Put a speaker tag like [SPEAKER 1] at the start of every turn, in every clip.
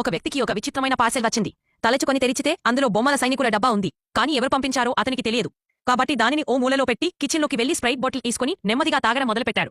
[SPEAKER 1] ఒక వ్యక్తికి ఒక విచిత్రమైన పార్సెల్ వచ్చింది. తలచుకొని తెరిచితే అందులో బొమ్మల సైనికుల డబ్బా ఉంది. కానీ ఎవరు పంపించారో అతనికి తెలియదు. కాబట్టి దానిని ఓ మూలలో పెట్టి కిచెన్లోకి వెళ్ళి స్ప్రైట్ బాటిల్ తీసుకుని నెమ్మదిగా తాగడం మొదలుపెట్టాడు.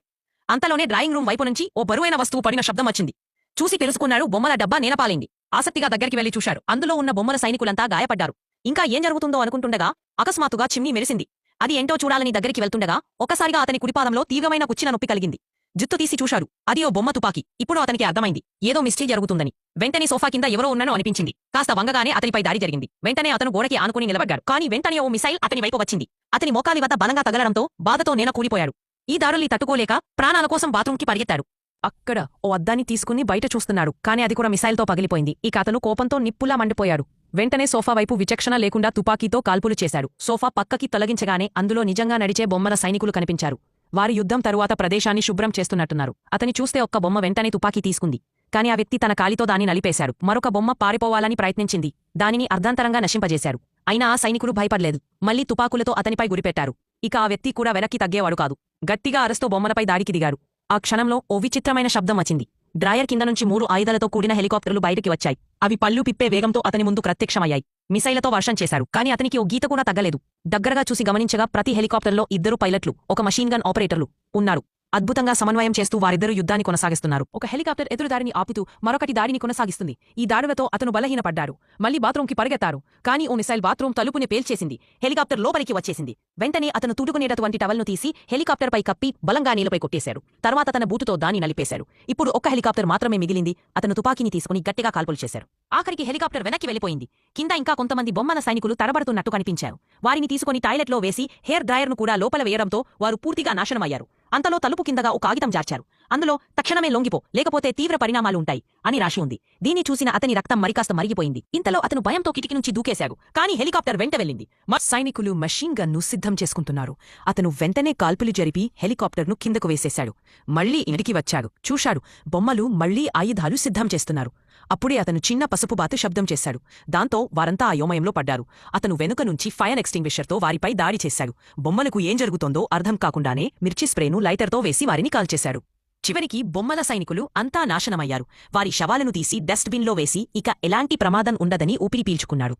[SPEAKER 1] అంతలోనే డ్రాయింగ్ రూమ్ వైపు నుంచి ఓ బరువైన వస్తువు పడిన శబ్దం వచ్చింది. చూసి తెలుసుకున్నాడు బొమ్మల డబ్బా నేనపాలింది ఆసక్తిగా దగ్గరికి వెళ్ళి చూశాడు. అందులో ఉన్న బొమ్మల సైనికులంతా గాయపడ్డారు. ఇంకా ఏం జరుగుతుందో అనుకుంటుండగా అకస్మాత్తుగా చిమ్నీ మెరిసింది. అది ఏంటో చూడాలని దగ్గరికి వెళ్తుండగా ఒకసారిగా అతని కుడిపాదంలో తీవ్రమైన కుచ్చిన నొప్పి కలిగింది. జుత్తు తీసి చూశాడు. అది ఓ బొమ్మ తుపాకి. ఇప్పుడు అతనికి అర్థమైంది. ఏదో మిస్టరీ జరుగుతుందని. వెంటనే సోఫా కింద ఎవరో ఉన్నానో అనిపించింది. కాస్త వంగగానే అతనిపై దాడి జరిగింది. వెంటనే అతను గోడకి ఆనుకుని నిలబడ్డాడు. కానీ వెంటనే ఓ మిసైల్ అతని వైపు వచ్చింది. అతని మోకాలి వద్ద బలంగా తగలడంతో బాధతో నేల కూలిపోయాడు. ఈ దారుల్ని తట్టుకోలేక ప్రాణాల కోసం బాత్రూంకి పరిగెత్తాడు. అక్కడ ఓ అద్దాన్ని తీసుకుని బయట చూస్తున్నాడు. కానీ అది కూడా మిసైల్తో పగిలిపోయింది. ఇక అతను కోపంతో నిప్పులా మండిపోయాడు. వెంటనే సోఫా వైపు విచక్షణ లేకుండా తుపాకీతో కాల్పులు చేశాడు. సోఫా పక్కకి తొలగించగానే అందులో నిజంగా నడిచే బొమ్మల సైనికులు కనిపించారు. వారి యుద్ధం తరువాత ప్రదేశాన్ని శుభ్రం చేస్తున్నట్టున్నారు. అతని చూస్తే ఒక్క బొమ్మ వెంటనే తుపాకీ తీసుకుంది. కాని ఆ వ్యక్తి తన కాలితో దాన్ని నలిపేశాడు. మరొక బొమ్మ పారిపోవాలని ప్రయత్నించింది. దానిని అర్ధాంతరంగా నశింపజేశారు అయినా ఆ సైనికులు భయపడలేదు. మళ్ళీ తుపాకులతో అతనిపై గురిపెట్టారు. ఇక ఆ వ్యక్తి కూడా వెనక్కి తగ్గేవాడు కాదు. గట్టిగా అరస్తో బొమ్మలపై దాడికి దిగారు ఆ క్షణంలో ఓ విచిత్రమైన శబ్దం వచ్చింది. డ్రాయర్ కింద నుంచి మూడు ఆయుధాలతో కూడిన హెలికాప్టర్లు బయటికి వచ్చాయి. అవి పళ్ళు పిప్పే వేగంతో అతని ముందు ప్రత్యక్షమయ్యాయి. మిసైలతో వర్షం చేశారు. కానీ అతనికి ఓ గీత కూడా తగ్గలేదు. దగ్గరగా చూసి గమనించగా ప్రతి హెలికాప్టర్లో ఇద్దరు పైలట్లు ఒక మషీన్ గన్ ఆపరేటర్లు ఉన్నారు. అద్భుతంగా సమన్వయం చేస్తూ వారిద్దరూ యుద్ధాన్ని కొనసాగిస్తున్నారు. ఒక హెలికాప్టర్ ఎదురుదారిని ఆపుతూ మరొకటి దాడిని కొనసాగిస్తుంది. ఈ దాడులతో అతను బలహీనపడ్డారు మళ్ళీ బాత్రూంకి పరిగెత్తారు. కానీ ఓ మిసైల్ బాత్రూం తలుపుని పేల్చేసింది. హెలికాప్టర్ లోపలికి వచ్చేసింది. వెంటనే అతను తుడుకునేటటువంటి టవల్ను తీసి హెలికాప్టర్పై కప్పి బలంగా నీలపై కొట్టేశాడు తర్వాత తన బూటుతో దాన్ని నలిపేశాడు ఇప్పుడు ఒక్క హెలికాప్టర్ మాత్రమే మిగిలింది. అతను తుపాకీని తీసుకుని గట్టిగా కాల్పులు చేశారు. ఆఖరికి హెలికాప్టర్ వెనక్కి వెళ్ళిపోయింది కింద ఇంకా కొంతమంది బొమ్మల సైనికులు తరబడుతున్నట్టు కనిపించారు. వారిని తీసుకుని టాయిలెట్లో వేసి హెయిర్ డ్రాయర్ను కూడా లోపల వేయడంతో వారు పూర్తిగా నాశనమయ్యారు. అంతలో తలుపు కిందగా ఒక కాగితం జార్చారు. అందులో తక్షణమే లొంగిపో లేకపోతే తీవ్ర పరిణామాలు ఉంటాయి అని రాసి ఉంది. దీన్ని చూసిన అతని రక్తం మరికాస్త మరిగిపోయింది. ఇంతలో అతను భయంతో కిటికీ నుంచి దూకేశాడు. కానీ హెలికాప్టర్ వెంట వెళ్ళింది. మత్ సైనికులు మషీన్ గన్ను సిద్ధం చేసుకుంటున్నారు. అతను వెంటనే కాల్పులు జరిపి హెలికాప్టర్ను కిందకు వేసేశాడు. మళ్ళీ ఇంటికి వచ్చాడు. చూశాడు బొమ్మలు మళ్ళీ ఆయుధాలు సిద్ధం చేస్తున్నారు. అప్పుడే అతను చిన్న పసుపు బాతు శబ్దం చేశాడు. దాంతో వారంతా అయోమయంలో పడ్డారు. అతను వెనుక నుంచి ఫైర్ ఎక్స్టింగ్విషర్తో వారిపై దాడి చేశాడు. బొమ్మలకు ఏం జరుగుతోందో అర్థం కాకుండానే మిర్చి స్ప్రేను లైటర్తో వేసి వారిని కాల్చేశాడు చివరికి బొమ్మల సైనికులు అంతా నాశనమయ్యారు. వారి శవాలను తీసి డస్ట్బిన్లో వేసి ఇక ఎలాంటి ప్రమాదం ఉండదని ఊపిరి పీల్చుకున్నాడు.